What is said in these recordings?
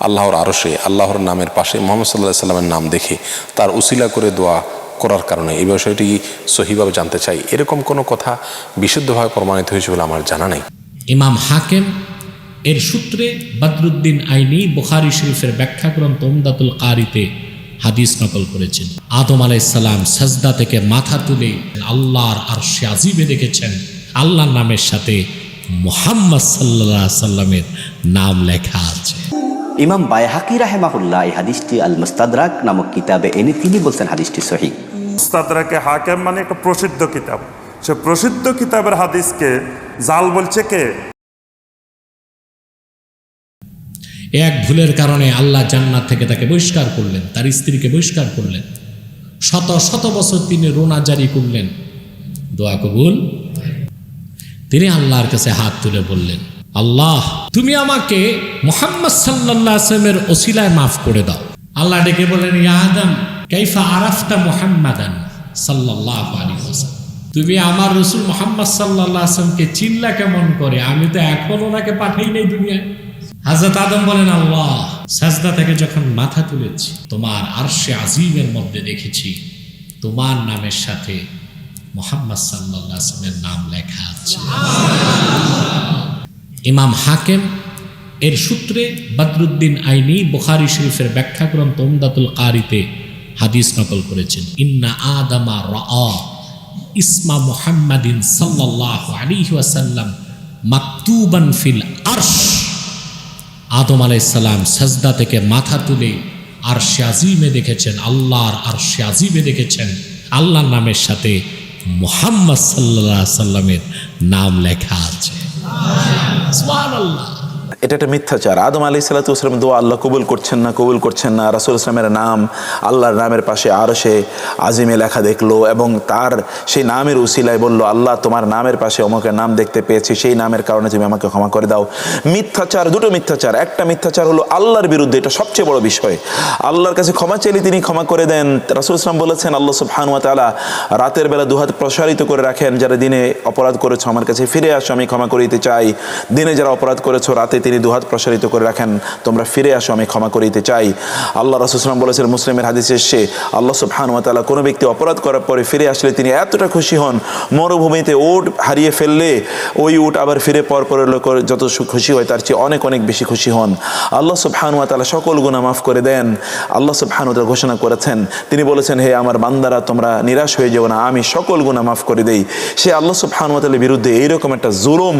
আল্লাহর আরশে, আল্লাহর নামের পাশে মোহাম্মদ সাল্লাহ সাল্লামের নাম দেখে তার উসিলা করে দোয়া করার কারণে। এই বিষয়টি সহিভাবে জানতে চাই? এরকম কোনো কথা বিশুদ্ধভাবে প্রমাণিত হয়েছে বলে আমার জানা নেই। ইমাম হাকেম এর সূত্রে বদরুদ্দিন আইনি বুখারি শরীফের ব্যাখ্যা গ্রন্থ উমদাতুল কারিতে হাদিস নকল করেছেন। আদম আলাইসাল্লাম সাজদা থেকে মাথা তুলে আল্লাহর আর আজিবে দেখেছেন। আল্লাহর নামের সাথে মোহাম্মদ সাল্লাহ সাল্লামের নাম লেখা আছে। ইমাম বায়হাকি রাহেমাহুল্লাহ এই হাদিসটি আল মুস্তাদরাক নামক কিতাবে এনে তিনি বলছেন হাদিসটি সহি। মুস্তাদরাকে হাকেম মানে একটা প্রসিদ্ধ কিতাব। সে প্রসিদ্ধ কিতাবের হাদিসকে জাল বলছে কে? এক ভুলের কারণে আল্লাহ জান্নাত থেকে তাকে বহিষ্কার করলেন তার স্ত্রীকে বহিষ্কার করলেন। শত শত বছর তিনি রোনা জারি করলেন। দোয়া কবুল। তিনি আল্লাহর কাছে হাত তুলে বললেন আল্লাহ, তুমি আমাকে মোহাম্মদ সাল্লাহ আসলামের ওসিলায় মাফ করে দাও। আল্লাহ ডেকে বলেন ইয়া আদম, কাইফা আরাফটা মোহাম্মাদান সাল্লাহ আলী হোসেন তুমি আমার রসুল মোহাম্মদ সাল্লাহ আসলামকে চিল্লা কেমন করে? আমি তো এখন ওনাকে পাঠাই নাই দুনিয়ায়। হাজরত আদম বলেন, আল্লাহ, সাজদা থেকে যখন মাথা তুলেছি, তোমার আরশে আজিমের মধ্যে দেখেছি, তোমার নামের সাথে মোহাম্মদ সাল্লাহ আসলামের নাম লেখা আছে। ইমাম হাকেম, এর সূত্রে বদরুদ্দিন আইনি বুখারি শরীফের ব্যাখ্যা গ্রন্থ উমদাতুল কারিতে হাদিস নকল করেছেন। ইন্না আদামা রা ইসমা মুহাম্মাদিন সাল্লাহ আলী ওয়াসাল্লাম মাকতুবান ফিল আরশ। আদম আলাইসাল্লাম সাজদা থেকে মাথা তুলে আর আজিমে দেখেছেন, আল্লাহর আর আজিমে দেখেছেন। আল্লাহর নামের সাথে মোহাম্মদ সাল্লাহ সাল্লামের নাম লেখা আছে। সুবহানাল্লাহ। এটা একটা মিথ্যাচার। আদম আলি সাল্লাতুসলাম দোয়া আল্লাহ কবুল করছেন না, কবুল করছেন না। রাসুল ইসলামের নাম আল্লাহর নামের পাশে আরও সে আজিমে লেখা দেখল এবং তার সেই নামের উসিলায় বলল, আল্লাহ, তোমার নামের পাশে অমুকের নাম দেখতে পেয়েছি। সেই নামের কারণে তুমি আমাকে ক্ষমা করে দাও। মিথ্যাচার, দুটো মিথ্যাচার। একটা মিথ্যাচার হলো আল্লাহর বিরুদ্ধে, এটা সবচেয়ে বড় বিষয়। আল্লাহর কাছে ক্ষমা চাইলে তিনি ক্ষমা করে দেন। রাসুল ইসলাম বলেছেন, আল্লাহ সুবহানুয়া তালা রাতের বেলা দুহাত প্রসারিত করে রাখেন। যারা দিনে অপরাধ করেছ আমার কাছে ফিরে আসো, আমি ক্ষমা করিতে চাই। দিনে যারা অপরাধ করেছ, রাতে তিনি দুহাত প্রসারিত করে রাখেন, তোমরা ফিরে আসো, আমি ক্ষমা করিতে চাই। আল্লাহ রসুলাম বলেছেন মুসলিমের হাদিসে এসে আল্লাহ সুবহানুয়া তালা কোনো ব্যক্তি অপরাধ করার পরে ফিরে আসলে তিনি এতটা খুশি হন, মরুভূমিতে উট হারিয়ে ফেললে, ওই উট আবার ফিরে পর পরের লোক যত খুশি হয়, তার চেয়ে অনেক অনেক বেশি খুশি হন। আল্লাহ সুবহানুয়া তালা সকল গুণা মাফ করে দেন। আল্লাহ সুবহানু তাআলা ঘোষণা করেছেন, তিনি বলেছেন, হে আমার বান্দারা, তোমরা নিরাশ হয়ে যেও না, আমি সকল গুণা মাফ করে দেই। সে আল্লাহ সুবহানু তাআলার বিরুদ্ধে এইরকম একটা জুলুম,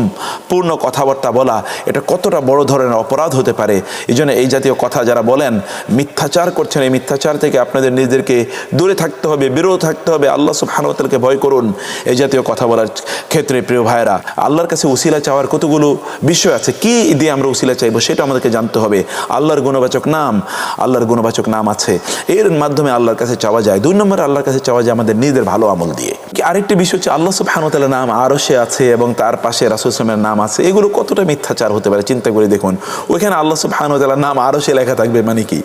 পূর্ণ কথাবার্তা বলা, এটা কতটা বড় ধরনের অপরাধ হতে পারে? এই জন্য এই জাতীয় কথা যারা বলেন, মিথ্যাচার করছেন, এই মিথ্যাচার থেকে আপনাদের নিজেদেরকে দূরে থাকতে হবে, বিরত থাকতে হবে। আল্লাহ সুবহানু তাআলাকে ভয় করুন। এই জাতীয় কথা বলার ক্ষেত্রে প্রিয় ভাইরা আল্লাহর কাছে উসিলা চাওয়ার কতগুলো বিষয় আছে? কি দিয়ে আমরা উসিলা চাইব সেটা আমাদেরকে জানতে হবে। আল্লাহর গুণবাচক নাম, আল্লাহর গুণবাচক নাম আছে। এর মাধ্যমে আল্লাহর কাছে চাওয়া যায়। দুই নম্বরে আল্লাহর কাছে চাওয়া যায় আমাদের নিজেদের ভালো আমল দিয়ে। আরেকটি বিষয় হচ্ছে, আল্লাহ সুবহানাহু ওয়া নাম আরও সে আছে এবং তার পাশে রাসূল সাল্লামের নাম আছে। এগুলো কতটা মিথ্যাচার হতে পারে, চিন্তা করে দেখুন। ওইখানে আল্লাহ তাআলার নাম আরও সে লেখা থাকবে মানে কি?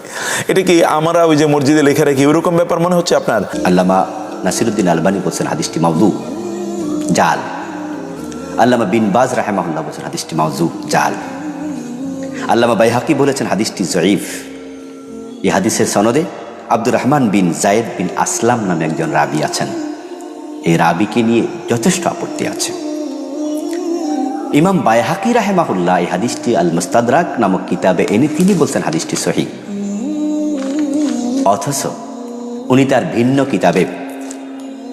এটা কি আমরা ওই যে মসজিদে লেখা রাখি, ওরকম ব্যাপার মনে হচ্ছে আপনার? আল্লামা নাসিরুদ্দিন আলবানী বলছেন হাদিসটি মাউদু জাল। আল্লামা বিন বাজ রাহেমাহুল্লাহ বলছেন হাদিসটি মাউজু জাল। আল্লামা বাইহাকি বলেছেন হাদিসটি জয়ীফ এই হাদিসের সনদে আব্দুর রহমান বিন জায়েদ বিন আসলাম নামে একজন রাবি আছেন। এই রাবিকে নিয়ে যথেষ্ট আপত্তি আছে। ইমাম বায়হাকি রাহেমাহুল্লাহ এই হাদিসটি আল মুস্তাদরাক নামক কিতাবে এনে তিনি বলছেন হাদিসটি সহি। অথচ উনি তার ভিন্ন কিতাবে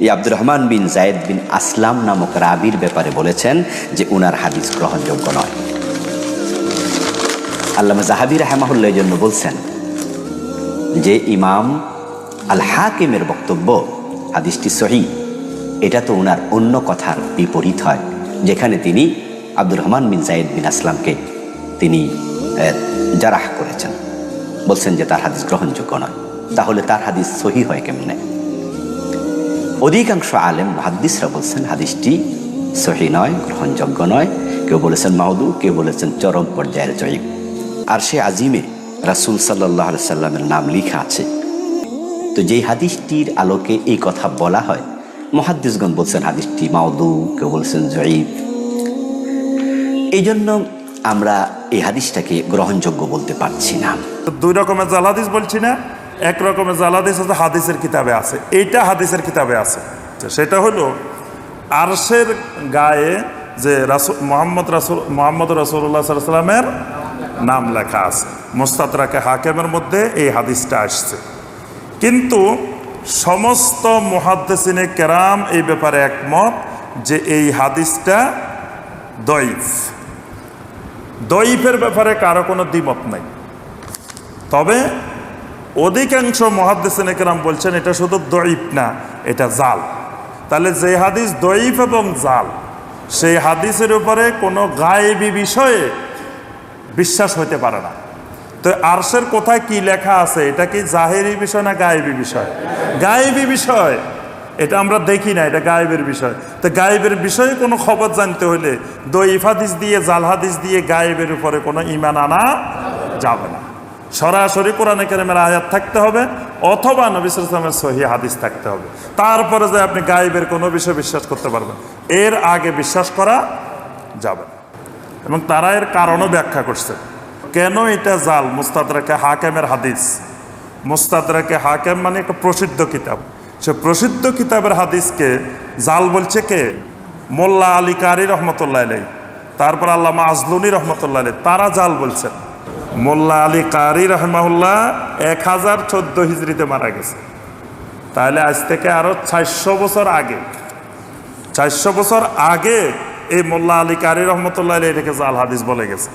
এই আব্দুর রহমান বিন জায়েদ বিন আসলাম নামক রাবির ব্যাপারে বলেছেন যে উনার হাদিস গ্রহণযোগ্য নয়। আল্লামা জাহাবি রাহেমাহুল্লাহ জন্য বলছেন যে ইমাম আল হাকিমের বক্তব্য হাদিসটি সহি, এটা তো উনার অন্য কথার বিপরীত হয়, যেখানে তিনি আব্দুর রহমান বিন জায়েদ বিন আসলামকে তিনি জারাহ করেছেন। বলছেন যে তার হাদিস গ্রহণযোগ্য নয়। তাহলে তার হাদিস সহি হয় কেমনে? অধিকাংশ আলেম হাদিসরা বলছেন হাদিসটি সহি নয়, গ্রহণযোগ্য নয়। কেউ বলেছেন মাউদু কেউ বলেছেন চরম পর্যায়ের জয়ীব। আর সে আজিমে রাসুল সাল্লাহ সাল্লামের নাম লেখা আছে। তো যেই হাদিসটির আলোকে এই কথা বলা হয়, মহাদ্দিসগণ বলছেন হাদিসটি মাউদু কেউ বলছেন জয়ীব। এই জন্য আমরা এই হাদিসটাকে গ্রহণযোগ্য বলতে পারছি না। দুই রকমের জাল হাদিস বলছি না, এক রকমের জাল হাদিস হচ্ছে হাদিসের কিতাবে আছে, এইটা হাদিসের কিতাবে আছে। সেটা হলো আরশের গায়ে যে রাসুল মোহাম্মদ রাসুল, মোহাম্মদ রসুল্লাহ সাল্লামের নাম লেখা আছে। মোস্তাদরাকে হাকেমের মধ্যে এই হাদিসটা আসছে। কিন্তু সমস্ত মুহাদ্দেসিনে কেরাম এই ব্যাপারে একমত যে এই হাদিসটা দইফ দইফের ব্যাপারে কারও কোনো দ্বিমত নাই। তবে অধিকাংশ মহাদ্দেসিন একরাম বলছেন, এটা শুধু দইফ না, এটা জাল। তাহলে যে হাদিস দইফ এবং জাল, সেই হাদিসের উপরে কোনো গায়েবী বিষয়ে বিশ্বাস হইতে পারে না। তো আরশের কোথায় কি লেখা আছে, এটা কি জাহেরি বিষয় না গায়েবী বিষয়? গায়েবী বিষয়। এটা আমরা দেখি না, এটা গায়েবের বিষয়। তো গায়েবের বিষয়ে কোনো খবর জানতে হলে দইফ হাদিস দিয়ে, জাল হাদিস দিয়ে গায়েবের উপরে কোনো ইমান আনা যাবে না। সরাসরি কোরআনে কেরামের আয়াত থাকতে হবে, অথবা নবী সালামের সহি হাদিস থাকতে হবে। তারপরে যে আপনি গায়েবের কোনো বিষয়ে বিশ্বাস করতে পারবেন, এর আগে বিশ্বাস করা যাবে না। এবং তারা এর কারণও ব্যাখ্যা করছে। কেন এটা জাল? মুস্তাদরাকে হাকেমের হাদিস। মুস্তাদরাকে হাকেম মানে একটা প্রসিদ্ধ কিতাব। সে প্রসিদ্ধ কিতাবের হাদিসকে জাল বলছে কে? মোল্লা আলী কারি রহমতুল্লাহ আলাই তারপর আল্লামা আজলুনি রহমতুল্লাহ আলাই তারা জাল বলছেন। মোল্লা আলী কারি রহমাউল্লাহ এক হাজার চোদ্দ হিজড়িতে মারা গেছে। তাহলে আজ থেকে আরও চারশো বছর আগে, চারশো বছর আগে এই মোল্লা আলী কারি রহমতুল্লাহ আলাই এটাকে জাল হাদিস বলে গেছে।